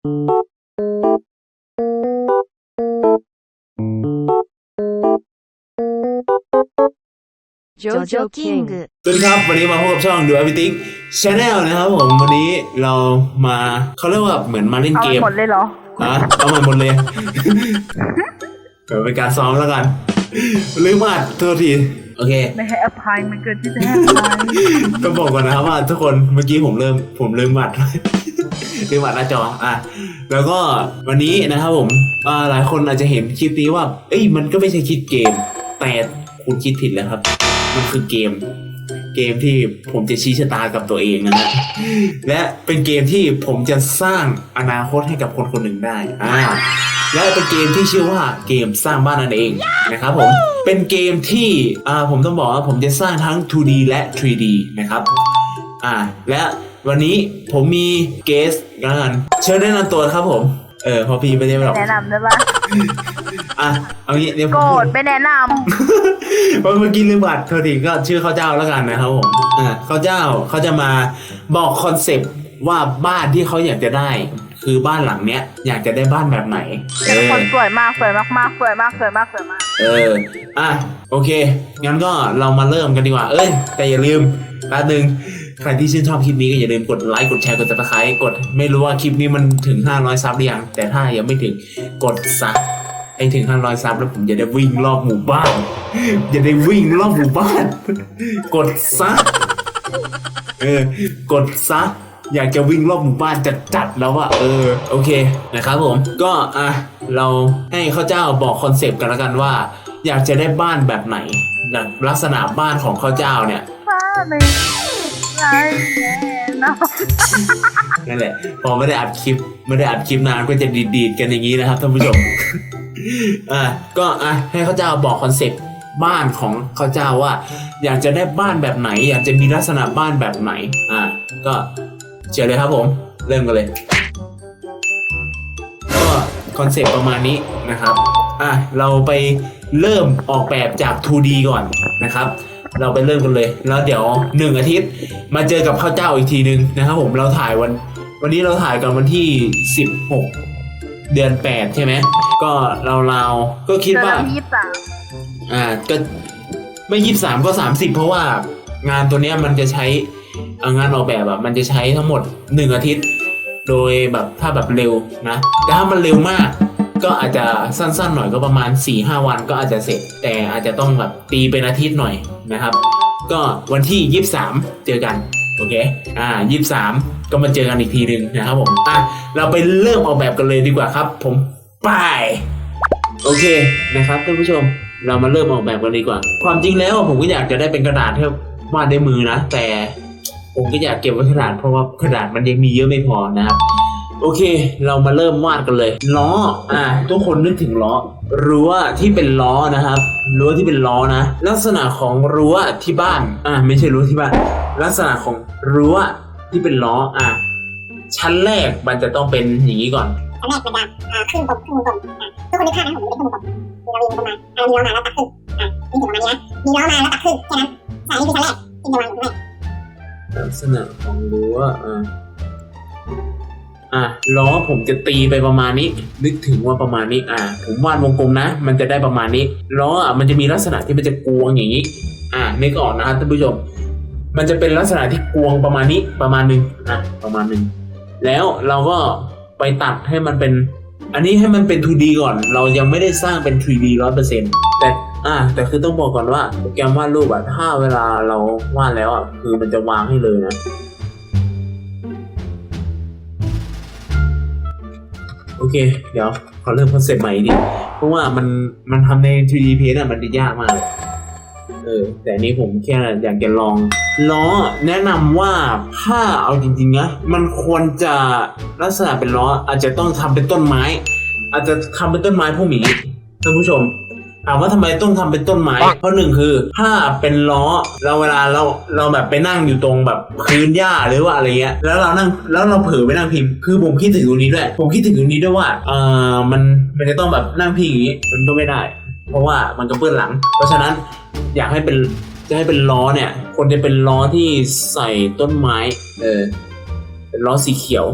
Jojo King สวัสดีครับ วันนี้มาพบกับช่องดู Everything Channel นะครับผม วันนี้เรามาเขาเรียกว่าเหมือนมาเล่นเอาเกไปมหมดเลยเหรอนะเอามาหมดเลยเกิดเป็นการซ้อมแล้วกันลืมอัดโทษที โอเค ไม่ให้อภัยมันเกินที่จะให้อภัยก็บอกก่อนนะครับว่าทุกคนเมื่อกี้ผมเริ่มผมลืมอัด ลืมอัดหน้าจออะแล้วก็วันนี้นะครับผมอ่าหลายคนอาจจะเห็นคลิปนี้ว่า เอ้ยมันก็ไม่ใช่คลิปเกม แต่คุณคิดผิดแล้วครับ มันคือเกม เกมที่ผมจะชี้ชะตากับตัวเองนะฮะและเป็นเกมที่ผมจะสร้างอนาคตให้กับคนคนหนึ่งได้อ่าและเป็นเกมที่ชื่อว่าเกมสร้างบ้านนั่นเองนะครับผมเป็นเกมที่อ่าผมต้องบอกว่าผมจะสร้างทั้ง 2D และ 3D นะครับอ่าและ วันนี้ผมมีเกสกันเชิญแนะนำตัวครับผม เออพอพี่ไม่ได้หรอกแนะนำได้ปะอะเอางี้เดี๋ยวผมโกรพูธด ไม่แนะนเพราะเมื่อกี้ลืมบัตรโทษทีก็ชื่อข้าวเจ้าแล้วกันนะครับผมอ่าข้าวเจ้าเขาจะมาบอกคอนเซปต์ว่าบ้านที่เขาอยากจะได้ คือบ้านหลังเนี้ย อยากจะได้บ้านแบบไหนำเอเป็นอคนสวยมากสวยมากมากสวยมากสวยมากสวยมาก เอออะโอเคงั้นก็เรามาเริ่มกันดีกว่า เอ้ยแต่อย่าลืมแป๊บนึง ใครที่ชื่นชอบคลิปนี้ก็อย่าลืมกดไลค์กดแชร์กดติดตามกด ไม่รู้ว่าคลิปนี้มันถึง 500 ซับหรือยังแต่ถ้ายังไม่ถึงกดซับให้ถึง 500 ซับแล้วผมจะได้วิ่งรอบหมู่บ้านจะได้วิ่งรอบหมู่บ้าน กดซับเออกดซับอยากจะวิ่งรอบหมู่บ้านจัดจัดแล้วอะเออโอเคนะครับผมก็อะเราให้ข้าเจ้าบอกคอนเซปต์กันแล้วกันว่า อยากจะได้บ้านแบบไหนแบบลักษณะบ้านของข้าเจ้าเนี่ยฟ้าไม่ ไรแน่นอนนั่นแหละ พอไม่ได้อัดคลิปไม่ได้อัดคลิปนานก็จะดีดๆกันอย่างนี้นะครับท่านผู้ชม อะก็อะให้ข้าเจ้าบอกคอนเซปต์บ้านของข้าเจ้าว่า อยากจะได้บ้านแบบไหน อยากจะมีลักษณะบ้านแบบไหน อะก็เชิญเลยครับผม เริ่มกันเลย ก็คอนเซปต์ประมาณนี้นะครับ อะเราไปเริ่มออกแบบจาก 2D ก่อนนะครับ เราไปเริ่มกันเลย แล้วเดี๋ยวหนึ่งอาทิตย์มาเจอกับข้าวเจ้าอีกทีนึงนะครับผมเราถ่ายวัน วันนี้เราถ่ายกันวันที่ 16 เดือน 8 ใช่ไหมก็เราๆก็คิดเดือนว่าละยี่สิบสามอ่าก็ไม่ยี่สามก็สามสิบเพราะว่างานตัวเนี้ยมันจะใช้อ่างานออกแบบอะมันจะใช้ทั้งหมดหนึ่งอาทิตย์ โดยแบบถ้าแบบเร็วนะแต่ถ้ามันเร็วมาก ก็อาจจะสั้นๆหน่อยก็ประมาณ4ี่ห้าวันก็อาจจะเสร็จ แต่อาจจะต้องแบบตีเป็นอาทิตย์หน่อยนะครับ ก็วันที่ยี่สามเจอกันโอเค อ่ายี่สามก็มาเจอกันอีกทีหนึ่งนะครับผม อะ เราไปเริ่มออกแบบกันเลยดีกว่าครับ ผมไปโอเคนะครับท่านผู้ชม เรามาเริ่มออกแบบกันดีกว่า ความจริงแล้วผมก็อยากจะได้เป็นกระดาษที่วาดด้วยมือนะ แต่ผมก็อยากเก็บไว้กระดาษเพราะว่ากระดาษมันยังมีเยอะไม่พอนะครับ โอเค เรามาเริ่มวาดกันเลย ล้อ อ่าทุกคนนึกถึงล้อ รั้วที่เป็นล้อนะครับ รั้วที่เป็นล้อนะ ลักษณะของรั้วที่บ้าน อ่าไม่ใช่รั้วที่บ้าน ลักษณะของรั้วที่เป็นล้อ อ่าชั้นแรกมันจะต้องเป็นอย่างนี้ก่อนอันแรกมันจะอ่าครึ่งกลมครึ่งวงกลมอ่าทุกคนนึกภาพนะผมเป็นครึ่งวงกลมมีเราวิ่งกันมาอ่ามีล้อมาแล้วตัดครึ่งอ่าวิ่งถึงประมาณนี้นะมีล้อมาแล้วตัดครึ่งแค่นั้นสายนี้คือชั้นแรกที่จะวางอยู่ข้างในลักษณะของรั้วอ่า อะล้อผมจะตีไปประมาณนี้ นึกถึงว่าประมาณนี้อ่าผมวาดวงกลมนะ มันจะได้ประมาณนี้ล้ออะมันจะมีลักษณะที่มันจะกวงอย่างนี้ อ่านึกออกนะครับท่านผู้ชมมันจะเป็นลักษณะที่กวงประมาณนี้ประมาณหนึ่งอะประมาณหนึ่งแล้วเราก็ไปตัดให้มันเป็น อันนี้ให้มันเป็น 2D ก่อน เรายังไม่ได้สร้างเป็น 3D ร้อยเปอร์เซ็นต์แต่อ่าแต่คือต้องบอกก่อนว่าโปรแกรมวาดรูปอะถ้าเวลาเราวาดแล้วอะคือมันจะวางให้เลยนะ โอเค เดี๋ยวขอเริ่มคอนเซปต์ใหม่ดิ เพราะว่ามันมันทำใน 3D Paint อะมันจะยากมากเลยเออแต่นนี้ผมแค่อยากจะลอง ล้อแนะนำว่าถ้าเอาจริงๆนะมันควรจะลักษณะเป็นล้ออาจจะต้องทำเป็นต้นไม้ อาจจะทำเป็นต้นไม้พวกนี้ท่านผู้ชม ถามว่าทำไมต้องทำเป็นต้นไม้ เพราะหนึ่งคือถ้าเป็นล้อเราเวลาเราเราแบบไปนั่งอยู่ตรงแบบพื้นหญ้าหรือว่าอะไรเงี้ยแล้วเรานั่งแล้วเราเผลอไปนั่งพิมพ์คือผมคิดถึงตรงนี้ด้วย ผมคิดถึงตรงนี้ด้วยว่าเออมันมันจะต้องแบบนั่งพิงอย่างนี้มันก็ไม่ได้ เพราะว่ามันก็เปื้อนหลัง เพราะฉะนั้นอยากให้เป็นจะให้เป็นล้อเนี่ยควรจะเป็นล้อที่ใส่ต้นไม้ เออเป็นล้อสีเขียว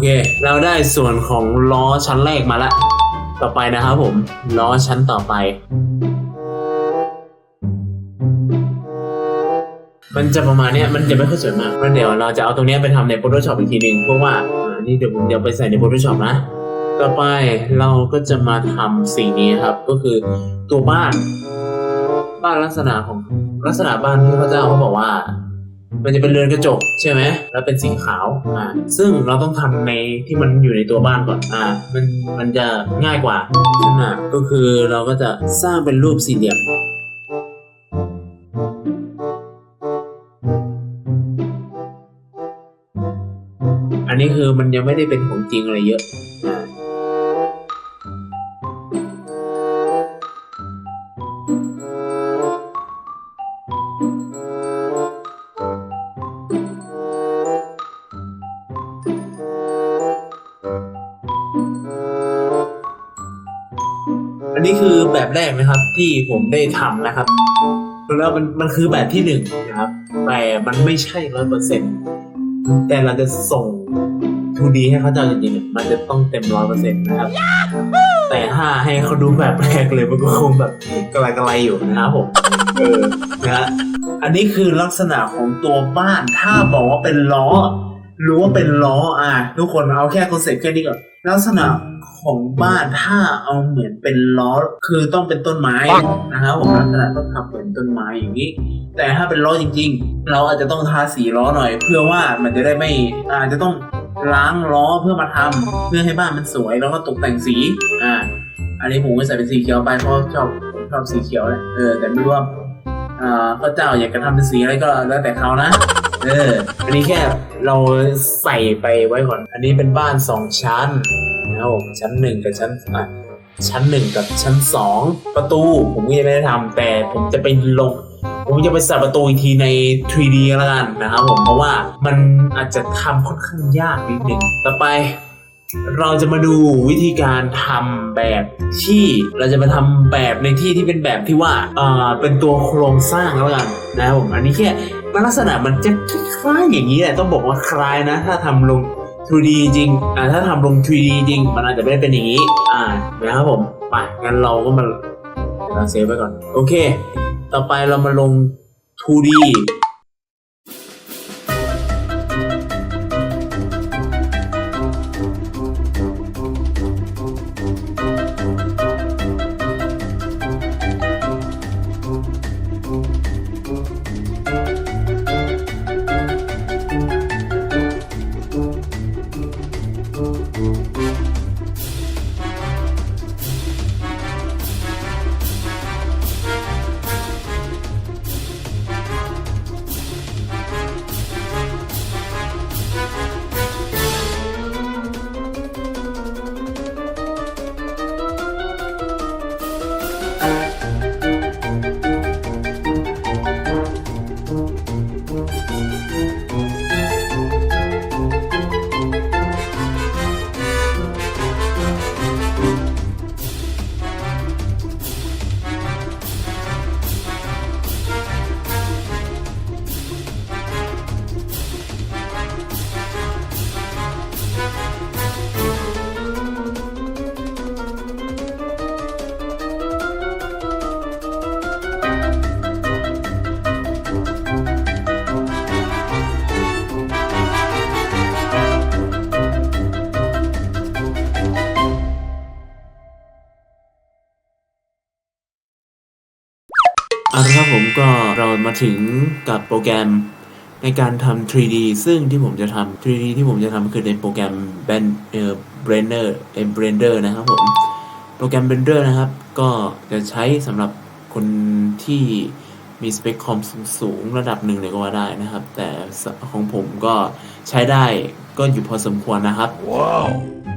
เค เราได้ส่วนของล้อชั้นแรกมาแล้วต่อไปนะครับผม ล้อชั้นต่อไป มันจะประมาณนี้มันจะไม่ค่อยสวยมากมันเดี๋ยวเราจะเอาตรงนี้ไปทำใน Photoshop อีกทีหนึ่งเพราะว่าอ่านี่เดี๋ยวผมเดี๋ยวไปใส่ใน Photoshop นะ ต่อไปเราก็จะมาทำสิ่งนี้ครับ ก็คือตัวบ้าน บ้านลักษณะของลักษณะบ้านที่พระเจ้าเขาบอกว่า มันจะเป็นเรือนกระจกใช่ไหม แล้วเป็นสีขาว อ่า ซึ่งเราต้องทำในที่มันอยู่ในตัวบ้านก่อน อ่า มัน มันจะง่ายกว่านั่นน่ะก็คือเราก็จะสร้างเป็นรูปสี่เหลี่ยม อันนี้คือมันยังไม่ได้เป็นของจริงอะไรเยอะ แบบแรกนะครับ ที่ผมได้ทำนะครับแล้วมันมันคือแบบที่หนึ่งนะครับ แต่มันไม่ใช่ร้อยเปอร์เซ็นต์แต่เราจะส่ง 2D ให้เขาเจ้าจริงๆมันจะต้องเต็มร้อยเปอร์เซ็นต์นะครับ แต่ถ้าให้เขาดูแบบแรกเลยมันก็คงแบบกระไรกระไรอยู่นะครับผมเออนะฮะอันนี้คือลักษณะของตัวบ้านถ้าบอกว่าเป็นล้อ รู้ว่าเป็นล้ออะ ทุกคนเอาแค่คอนเซ็ปต์แค่นี้ก่อน ลักษณะของบ้านถ้าเอาเหมือนเป็นล้อคือต้องเป็นต้นไม้นะครับผมลักษณะต้องทำเหมือนต้นไม้อย่างนี้ แต่ถ้าเป็นล้อจริง ๆ เราอาจจะต้องทาสีล้อหน่อย เพื่อว่ามันจะได้ไม่อาจจะต้องล้างล้อเพื่อมาทำเพื่อให้บ้านมันสวยแล้วก็ตกแต่งสีอ่าอันนี้ผมก็ใส่เป็นสีเขียวไปเพราะชอบผมชอบสีเขียวเลยเออแต่ไม่รู้ว่าอ่าพระเจ้าอยากจะทำเป็นสีอะไรก็แล้วแต่เขานะ เออ อันนี้แค่เราใส่ไปไว้ก่อน อันนี้เป็นบ้านสองชั้นนะครับผมชั้นหนึ่งกับชั้นอะชั้นหนึ่งกับชั้นสองประตูผมก็ยังไม่ได้ทำแต่ผมจะไปลง ผมจะไปใส่ประตูอีกทีใน 3D แล้วกันนะครับผมเพราะว่ามันอาจจะทำค่อนข้างยากนิดหนึ่งต่อไปเราจะมาดูวิธีการทำแบบที่เราจะมาทำแบบในที่ที่เป็นแบบที่ว่าอ่าเป็นตัวโครงสร้างแล้วกันนะครับผมอันนี้แค่ มันลักษณะมันจะคล้ายอย่างนี้แหละต้องบอกว่าคล้ายนะ ถ้าทำลง 2D จริงอ่าถ้าทำลง 3D จริง มันอาจจะไม่ได้เป็นอย่างนี้ อ่านะครับผมไปงั้นเราก็มาเดี๋ยวเราเซฟไว้ก่อน โอเค ต่อไปเรามาลง 2D มาถึงกับโปรแกรมในการทำ 3D ซึ่งที่ผมจะทำ 3D ที่ผมจะทำคือในโปรแกรม Ben เอ่อ Blender เอ่อ Blender นะครับผม โปรแกรม Blender นะครับ ก็จะใช้สำหรับคนที่มีสเปคคอมสูงระดับหนึ่งเลยก็ว่าได้นะครับ แต่ของผมก็ใช้ได้ก็อยู่พอสมควรนะครับโ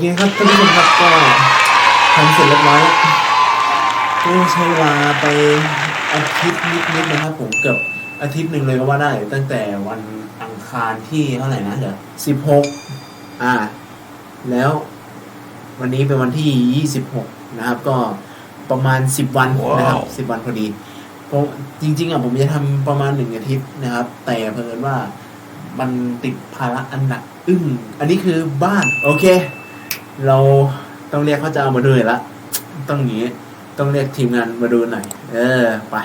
เคครับท่านผู้ชมครับก็ทำเสร็จเรียบร้อยแล้วก็ใช้เวลาไปอาทิตย์นิดๆนะครับ ผมเกือบอาทิตย์หนึ่งเลยก็ว่าได้ ตั้งแต่วันอังคารที่เท่าไหร่นะเดี๋ยวสิบหกอ่า แล้ววันนี้เป็นวันที่ยี่สิบหกนะครับ ก็ประมาณสิบวันนะครับสิบวันพอดีเพราะจริง ๆอะผมจะทำประมาณหนึ่งอาทิตย์นะครับ แต่เพิ่นว่ามันติดภาระอันหนักอึ้งอันนี้คือบ้าน โอเค เราต้องเรียกเขาจะเอามาดูหน่อยละ ต้องอย่างนี้ ต้องเรียกทีมงานมาดูหน่อย เออ ไป